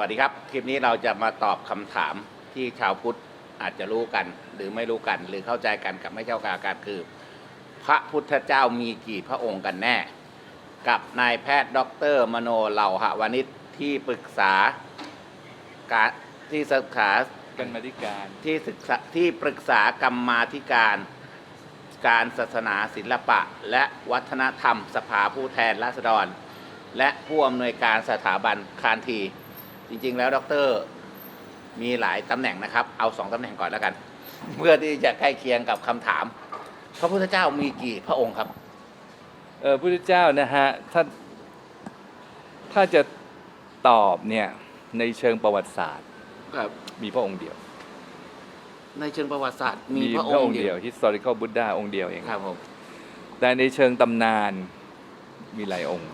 วัสดีครับ คลิปนี้เราจะมาตอบคำถามที่ชาวพุทธอาจจะรู้กัน หรือไม่รู้กัน หรือเข้าใจกันกับไม่เข้าใจกันคือ พระพุทธเจ้ามีกี่พระองค์กันแน่ กับนายแพทย์ด็อกเตอร์มโนเหล่าหวานิชที่ปรึกษาการที่ศึกษากันมาธิการที่ศึกษาที่ปรึกษากรรมาธิการการศาสนาศิลปะ และวัฒนธรรมสภาผู้แทนราษฎร และผู้อำนวยการสถาบันคานที จริง ๆ แล้วด็อกเตอร์มีหลายตำแหน่งนะครับ เอาสองตำแหน่งก่อนแล้วกัน เพื่อที่จะใกล้เคียงกับคำถาม พระพุทธเจ้ามีกี่พระองค์ครับ เออพุทธเจ้านะฮะถ้าถ้าจะตอบเนี่ยในเชิงประวัติศาสตร์ ครับ มีพระองค์เดียว ในเชิงประวัติศาสตร์มีพระองค์เดียว historical Buddha องค์เดียวเองครับผมแต่ในเชิงตำนานมีหลายองค์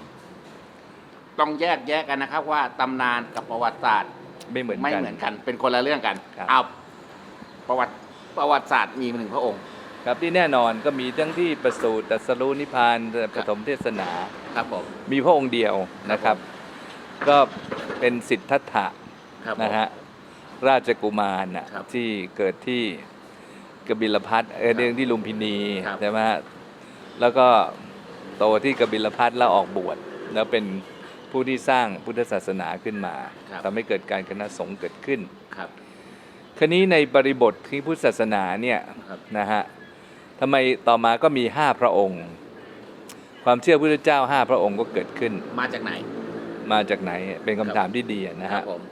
ต้องแยกแยกกันนะครับ ว่าตำนานกับประวัติศาสตร์ไม่เหมือนไม่กันเหมือนกัน เป็นคนละเรื่องกันครับ เอาประวัติประวัติศาสตร์มีหนึ่งพระองค์ ครับที่แน่นอนก็มีทั้งที่ประสูติตรัสรู้นิพพานปฐมเทศนา ครับผม มีพระองค์เดียวนะครับ ก็เป็นสิทธัตถะครับผม นะฮะราชกุมารน่ะครับที่เกิดที่กบิลพัทเออเรื่องที่ลุมพินีครับ ใช่ไหมฮะแล้วก็โตที่กบิลพัทแล้วออกบวชแล้วเป็น ผู้ที่สร้างพุทธศาสนาขึ้นมาครับ ทำให้เกิดการคณะสงฆ์เกิดขึ้น ครับ คราวนี้ในบริบทที่พุทธศาสนาเนี่ยครับ นะฮะทำไมต่อมาก็มีห้าพระองค์ ความเชื่อพุทธเจ้าห้าพระองค์ก็เกิดขึ้นมาจากไหน มาจากไหนเป็นคำถามที่ดีอะนะครัฮะ บผม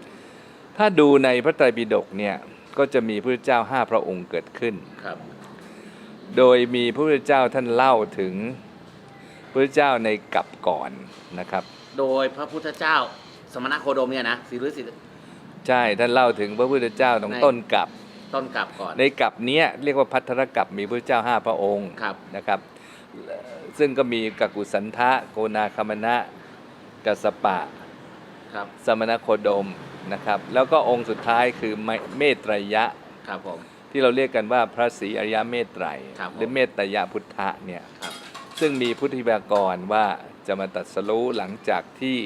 ถ้าดูในพระไตรปิฎกเนี่ยก็จะมีพระเจ้าห้าพระองค์เกิดขึ้น ครับ โดยมีพระพุทธเจ้าท่านเล่าถึงพระเจ้าในกับก่อนนะครับ โดยพระพุทธเจ้าสมณโคดมเนี่ยนะสิรุสิใช่ท่านเล่าถึงพระพุทธเจ้าตรงในต้นกับต้นกลับก่อนในกับเนี้ยเรียกว่าพัทธรกับมีพระเจ้าห้าพระองค์ครับนะครับเอ่อซึ่งก็มีกักุสันทะโกนาคมณะกัสสปะครับสมณโคดมนะครับ แล้วก็องค์สุดท้ายคือเมเมตไตรยะครับผมที่เราเรียกกันว่าพระศรีอริยเมตไตรครับหรือเมตไตรยพุทธะเนี่ยครับซึ่งมีพุทธิบากรว่า จะมาตรัดสรู้หลังจากที่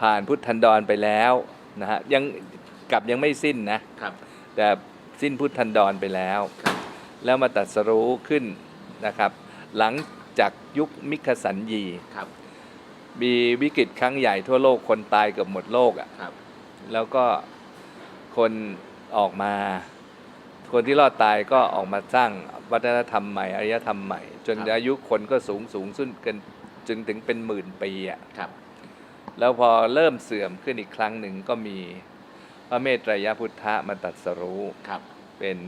ผ่านพุทธันดรไปแล้วนะฮะยังกลับยังไม่สิ้นนะครับ แต่สิ้นพุทธันดรไปแล้วครับแล้วมาตรัดสรู้ขึ้นนะครับ หลังจากยุคมิคสันยีครับมีวิกฤตครั้งใหญ่ทั่วโลกคนตายเกือบหมดโลกอะ่ะครับแล้วก็คนออกมา คนที่รอดตายก็ออกมาสร้างวัฒนธรรมใหม่อารยธรรมใหม่ จนครับอายุคนก็สูงสูงขึ้นกัน จึงถึงเป็นหมื่นปีอะ่ะครับ แล้วพอเริ่มเสื่อมขึ้นอีกครั้งหนึ่งก็มีพระเมตไตรยพุทธะมาตรัดสรู้ครับ เป็น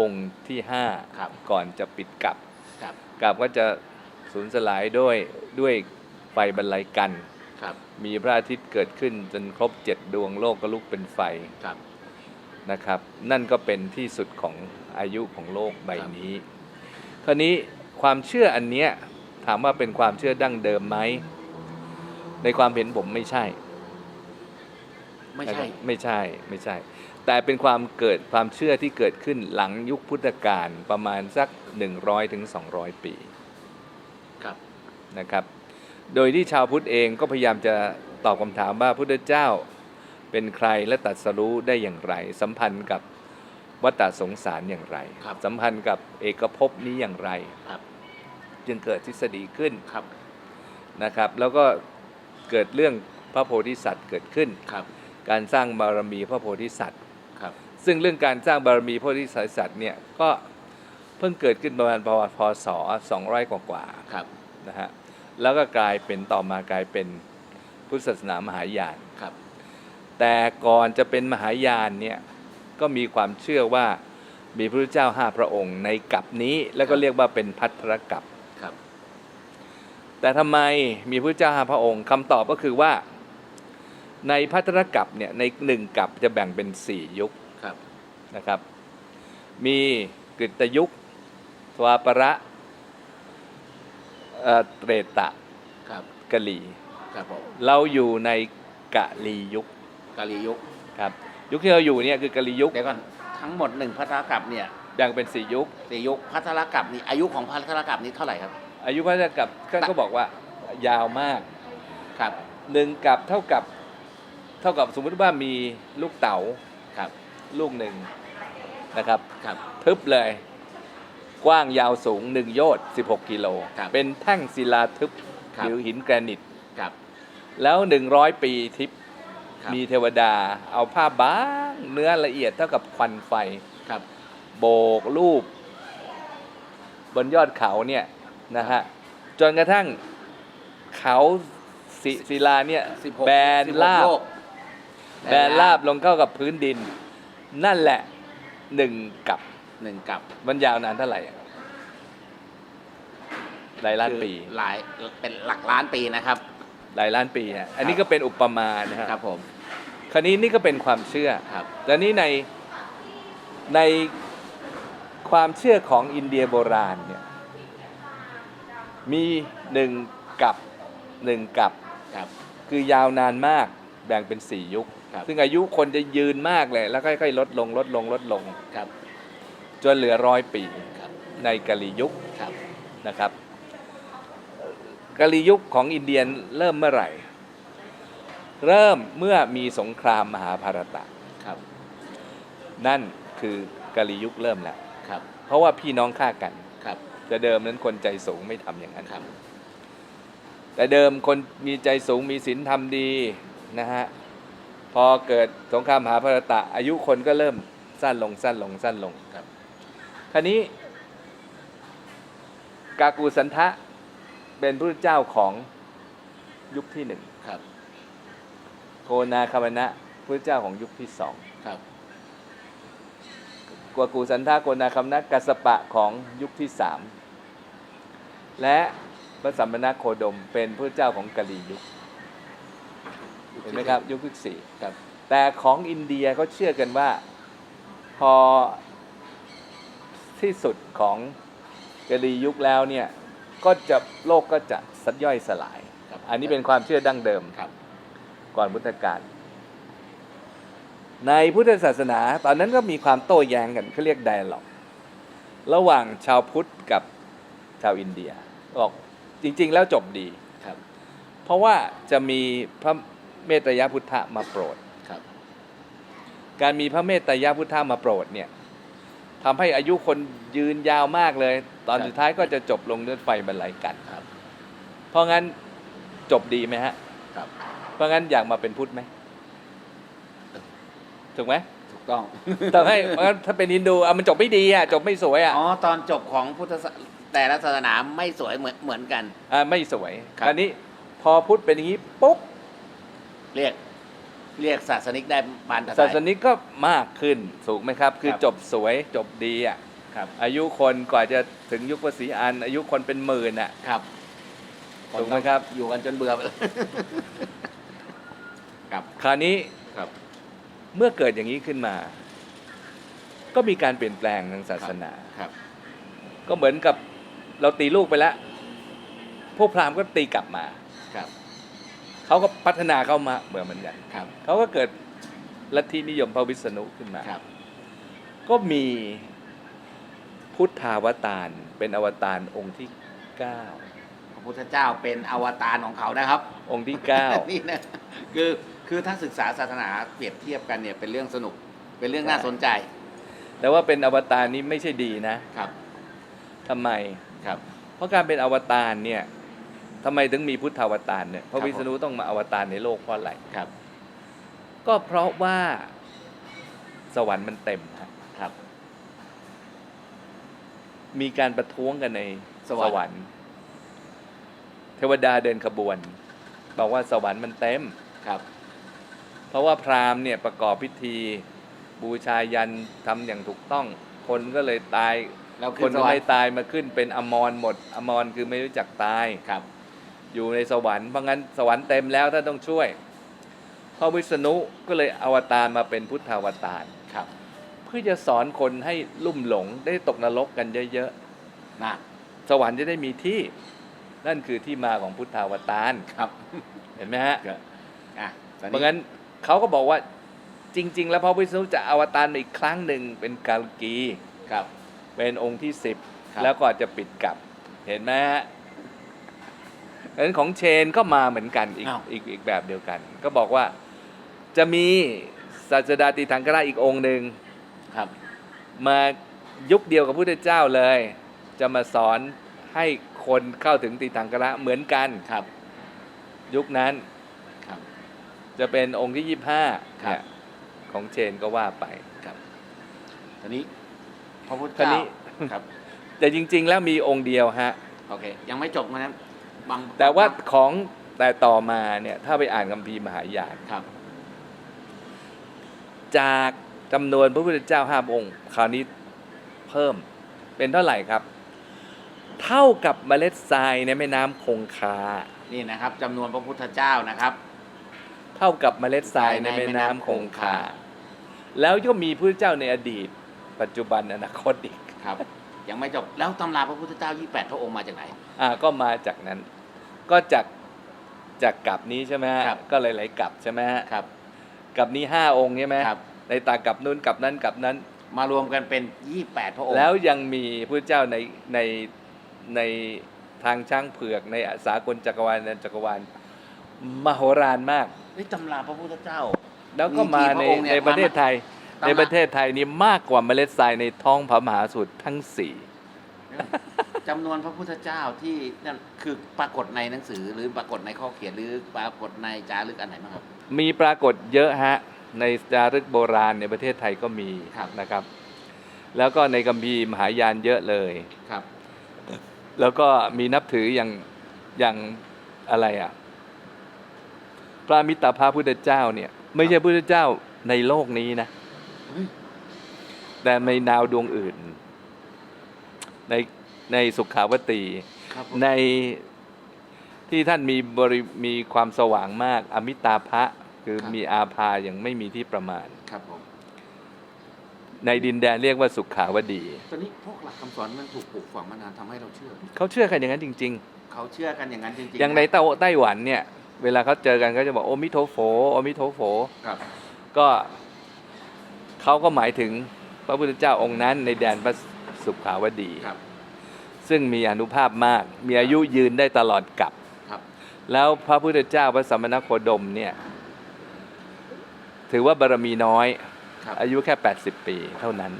องค์ที่ห้าครับ ก่อนจะปิดกับครับกับก็จะสูญสลายด้วยด้วยไฟบรรลัยกันครับ มีพระอาทิตย์เกิดขึ้นจนครบเจ็ดดวงโลกก็ลุกเป็นไฟครับ นะครับ นั่นก็เป็นที่สุดของอายุของโลกใบนี้คราวนี้ความเชื่ออันเนี้ย ถามว่าเป็นความเชื่อดั้งเดิมไหม ในความเห็นผมไม่ใช่ ไม่ใช่ ไม่ใช่ ไม่ใช่ แต่เป็นความเกิดความเชื่อที่เกิดขึ้นหลังยุคพุทธกาลประมาณสัก 100ถึง200 ปี ครับนะครับ โดยที่ชาวพุทธเองก็พยายามจะตอบคำถามว่าพุทธเจ้าเป็นใครและตรัสรู้ได้อย่างไร สัมพันธ์กับวัฏฏสงสารอย่างไรครับสัมพันธ์กับเอกภพนี้อย่างไรครับ จึงเกิดทฤษฎีขึ้นครับนะครับ แล้วก็เกิดเรื่องพระโพธิสัตว์เกิดขึ้นครับ การสร้างบารมีพระโพธิสัตว์ครับ ซึ่งเรื่องการสร้างบารมีพระโพธิสัตว์เนี่ยก็เพิ่งเกิดขึ้นประมาณประวัติพศ200 กว่ากว่าๆครับนะฮะแล้วก็กลายเป็นต่อมากลายเป็นพุทธศาสนามหายานครับ แต่ก่อนจะเป็นมหายานเนี่ยก็มีความเชื่อว่ามีพระพุทธเจ้าห้าพระองค์ในกับนี้ แล้วก็เรียกว่าเป็นพัทธรกับครับ แต่ทำไมมีพระพุทธเจ้าห้าพระองค์คำตอบก็คือว่า ในพัทธรกับเนี่ยในหนึ่งกับจะแบ่งเป็นสี่ยุคครับนะครับ มีกฤตยุคสวาประเอ่อเตรตะครับกะลีครับผมเราอยู่ในกะลียุคกาลียุคครับ ยุคที่เราอยู่เนี่ยคือกะลียุคเดี๋ยวก่อนทั้งหมดหนึ่งพัทธกับเนี่ยแบ่งเป็นสี่ยุคสี่ยุคพัทธกับนี่อายุของพัทธกับนี่เท่าไหร่ครับ อายุพระเจ้ากับท่านก็บอกว่ายาวมากครับหนึ่งกับเท่ากับเท่ากับสมมุติว่ามีลูกเต๋าครับ ลูกหนึ่งนะครับครับทึบเลย กว้างยาวสูงหนึ่งโยชน์16 กิโล ครับเป็นแท่งศิลาทึบครับ หรือหินแกรนิต ครับ แล้ว 100 ปีทิพย์ครับ มีเทวดา เอาผ้าบางเนื้อละเอียดเท่ากับควันไฟ ครับ โบกรูป บนยอดเขาเนี่ย นะฮะจนกระทั่งเขาศิศิลาเนี่ยสิบหกแบนสิบหกลาบโลกแบนลาบลงเข้ากับพื้นดิน นั่นแหละหนึ่งกับหนึ่งกับมันยาวนานเท่าไหร่อะหลายล้านปี คือหลายเป็นหลักล้านปีนะครับ หลายล้านปีฮะอันนี้ครับก็เป็นอุปมานะฮะครับผมคราวนี้นี่ก็เป็นความเชื่อ ครับ แต่นี้ในในความเชื่อของอินเดียโบราณเนี่ย มีหนึ่งกับหนึ่งกับ ครับ คือยาวนานมากแบ่งเป็นสี่ยุค ครับ ซึ่งอายุคนจะยืนมากเลย แล้วค่อยๆ ลดลงลดลงลดลง ครับ จนเหลือร้อยปีครับ ในกาลียุคครับ นะครับกาลียุคของอินเดียเริ่มเมื่อไหร่ เริ่มเมื่อมีสงครามมหาภารตะ ครับ นั่นคือกาลียุคเริ่มแล้ว ครับ เพราะว่าพี่น้องฆ่ากันครับ แต่เดิมนั้นคนใจสูงไม่ทำอย่างนั้นครับ แต่เดิมคนมีใจสูงมีศีลธรรมดีนะฮะพอเกิดสงครามมหาภารตะ อายุคนก็เริ่มสั้นลงสั้นลงสั้นลงครับคราวนี้ กากูสันทะเป็นพระเจ้าของยุคที่หนึ่งครับ โกนาคามนะพระเจ้าของยุคที่สองครับ กวากูสันทะโกนาคามนะกัสสปะของยุคที่สามและพระสัมมนาโคดมเป็นพระเจ้าของกาลียุคเห็นไหมครับ ยุคที่สี่ครับ แต่ของอินเดียเขาเชื่อกันว่าพอที่สุดของกาลียุคแล้วเนี่ยก็จะโลกก็จะสัดย่อยสลายครับอันนี้เป็นความเชื่อดั้งเดิมครับก่อนพุทธกาล ในพุทธศาสนา ตอนนั้นก็มีความโต้แย้งกันเขาเรียกไดอะล็อกระหว่างชาวพุทธกับชาวอินเดียบอกจริง ๆ แล้วจบดีครับ เพราะว่าจะมีพระเมตยพุทธมาโปรดครับ การมีพระเมตยพุทธมาโปรดเนี่ยทำให้อายุคนยืนยาวมากเลย ตอนครับสุดท้ายก็จะจบลงด้วยไฟบรรลัยกันครับ เพราะงั้นจบดีไหมฮะครับ เพราะงั้นอยากมาเป็นพุทธไหม ถูกไหมถูกต้อง แต่ให้เพราะงั้นถ้าเป็นฮินดูอะมันจบไม่ดีอะจบไม่สวยอะอ๋อตอนจบของพุทธศาแต่ละศาสนาไม่สวยเหมือนเหมือนกันอ่าไม่สวยครับอันนี้พอพุทธเป็นอย่างนี้ปุ๊บเรียกเรียกศาสนิกได้บานตะไคศาร้สนิกก็มากขึ้นถูกไหมครับ คือครับจบสวยจบดีอะครับ อายุคนกว่าจะถึงยุคภาษีอัน อายุคนเป็นหมื่นอะครับถูกไหมครับ อยู่กันจนเบื่อไปเลยครับคราวนี้ครับ เมื่อเกิดอย่างนี้ขึ้นมา ก็มีการเปลี่ยนแปลงทางศาสนา ครับ ก็เหมือนกับเราตีลูกไปแล้ว พวกพราหมณ์ก็ตีกลับมา ครับ เขาก็พัฒนาเข้ามาเหมือนเหมือนกัน ครับ เขาก็เกิดลัทธินิยมพระวิษณุขึ้นมา ครับ ก็มีพุทธาวตารเป็นอวตารองค์ที่เก้าพระพุทธเจ้าเป็นอวตารของเขานะครับ องค์ที่เก้า นี่นะคือ คือถ้าศึกษาศาสนาเปรียบเทียบกันเนี่ยเป็นเรื่องสนุกเป็นเรื่องน่าสนใจ แต่ว่าเป็นอวตารนี้ไม่ใช่ดีนะครับทำไมครับ เพราะการเป็นอวตารเนี่ยทำไมถึงมีพุทธาวตารเนี่ยพระครับวิษณุต้องมาอวตารในโลกเพราะอะไรครับ ก็เพราะว่าสวรรค์มันเต็มฮะครับ มีการประท้วงกันในสวรรค์รรค์ เทวดาเดินขบวน บอกว่าสวรรค์มันเต็มครับเพ ราะว่าพราหมณ์เนี่ยประกอบพิธี บูชายันทำอย่างถูกต้อง คนก็เลยตายแล้วคขึ้นนสก็วรรไม่ค์ตายมาขึ้นเป็นอมรหมด อมรคือไม่รู้จักตายครับ อยู่ในสวรรค์เพราะงั้นสวรรค์เต็มแล้วถ้าต้องช่วยพระวิษณุก็เลยอวตารมาเป็นพุทธาวตารครับ เพื่อจะสอนคนให้ลุ่มหลงได้ตกนรกกันเยอะนะๆสวรรค์จะได้มีที่ นั่นคือที่มาของพุทธาวตารครับ เห็นไหมฮะอะตอนเพราะนี้งั้น เขาก็บอกว่าจริง ๆ แล้วพระวิษณุจะอวตารมาอีกครั้งหนึ่งเป็นกาลกีครับ เป็นองค์ที่สิบครับแล้วก็จะปิดกลับ เห็นไหมฮะดังนั้นของเชนก็มาเหมือนกันอีกอีกอีกแบบเดียวกัน ก็บอกว่าจะมีศาสดาติถังกราอีกองค์หนึ่งครับ มายุคเดียวกับพระพุทธเจ้าเลย จะมาสอนให้คนเข้าถึงติถังกระเหมือนกันครับ ยุคนั้นครับ จะเป็นองค์ที่ยี่ห้าครับเนี่ยของเชนก็ว่าไปครับทีนี้พระพุทธคราวเจ้านี้ครับ แต่จริง ๆ แล้วมีองค์เดียวฮะโอเค ยังไม่จบนะครับบางแต่ว่าของแต่ต่อมาเนี่ยถ้าไปอ่านคัมภีร์มหายานครับ จากจำนวนพระพุทธเจ้าห้าพระองค์ คราวนี้เพิ่มเป็นเท่าไหร่ครับ เท่ากับเมล็ดทรายในแม่น้ำคงคานี่นะครับจำนวนพระพุทธเจ้านะครับ เท่ากับเมล็ดทรายในแม่น้ำคงคา แล้วก็มีพระเจ้าในอดีต ปัจจุบันอนาคตอีกครับยังไม่จบแล้วตำราพระพุทธเจ้า 28 พระองค์มาจากไหน อ่าก็มาจากนั้น ก็จากจากกลับนี้ใช่ไหมฮะครับก็หลายๆกลับใช่ไหมฮะครับกลับนี้ห้าองค์ใช่ไหมครับในตากลับนู้นกลับนั้นกลับนั้น มารวมกันเป็น 28 พระองค์ แล้วยังมีพระเจ้าในในในทางช้างเผือกในสากลจักรวาลนันจักรวาลมโหฬารมาก เฮ้ยตำราพระพุทธเจ้า แล้วก็มามีกี่พในระองค์เนี่ยในประเทศไทย ตามมา ในประเทศไทยนี่มากกว่าเมล็ดทรายในท้องพระมหาสมุทรทั้งสี่ จำนวนพระพุทธเจ้าที่นั่นคือปรากฏในหนังสือหรือปรากฏในข้อเขียนหรือปรากฏในจารึกอันไหนบ้างครับ มีปรากฏเยอะฮะ ในจารึกโบราณในประเทศไทยก็มีครับ นะครับ แล้วก็ในกัมภีร์มหายานเยอะเลย ครับ แล้วก็มีนับถืออย่างอย่างอะไรอะ พระมิตรภาพุทธเจ้าเนี่ย ไม่ใช่พุทธเจ้าในโลกนี้นะเฮ้ยแต่ในดาวดวงอื่น ในในสุขาวตีครับผมในที่ท่านมีบริมีความสว่างมาก อมิตาภะคือมีอาภาอย่างไม่มีที่ประมาณครับผมในดินแดนเรียกว่าสุขาวดี ตอนนี้พวกหลักคำสอนมันถูกปลูกฝังมานานทำให้เราเชื่อ เขาเชื่อกันอย่างนั้นจริงเขาเชื่อกันอย่างนั้นจริงๆๆอย่างในไต้ไต้หวันเนี่ย เวลาเขาเจอกันก็จะบอกโอมิโทโฟโอมิโทโฟครับ ก็เขาก็หมายถึงพระพุทธเจ้าองค์นั้นในแดนพระสุขาวดีครับ ซึ่งมีอนุภาพมาก มีอายุยืนได้ตลอดกับครับ แล้วพระพุทธเจ้าพระสัมมาณโคดมเนี่ย ถือว่าบารมีน้อยครับอายุแค่ 80 ปีเท่านั้น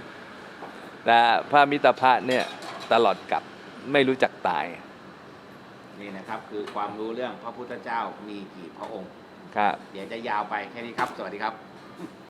แต่พระมิตรภะเนี่ยตลอดกับไม่รู้จักตาย นี่นะครับ คือความรู้เรื่องพระพุทธเจ้ามีกี่พระองค์ ครับ เดี๋ยวจะยาวไปแค่นี้ครับ สวัสดีครับ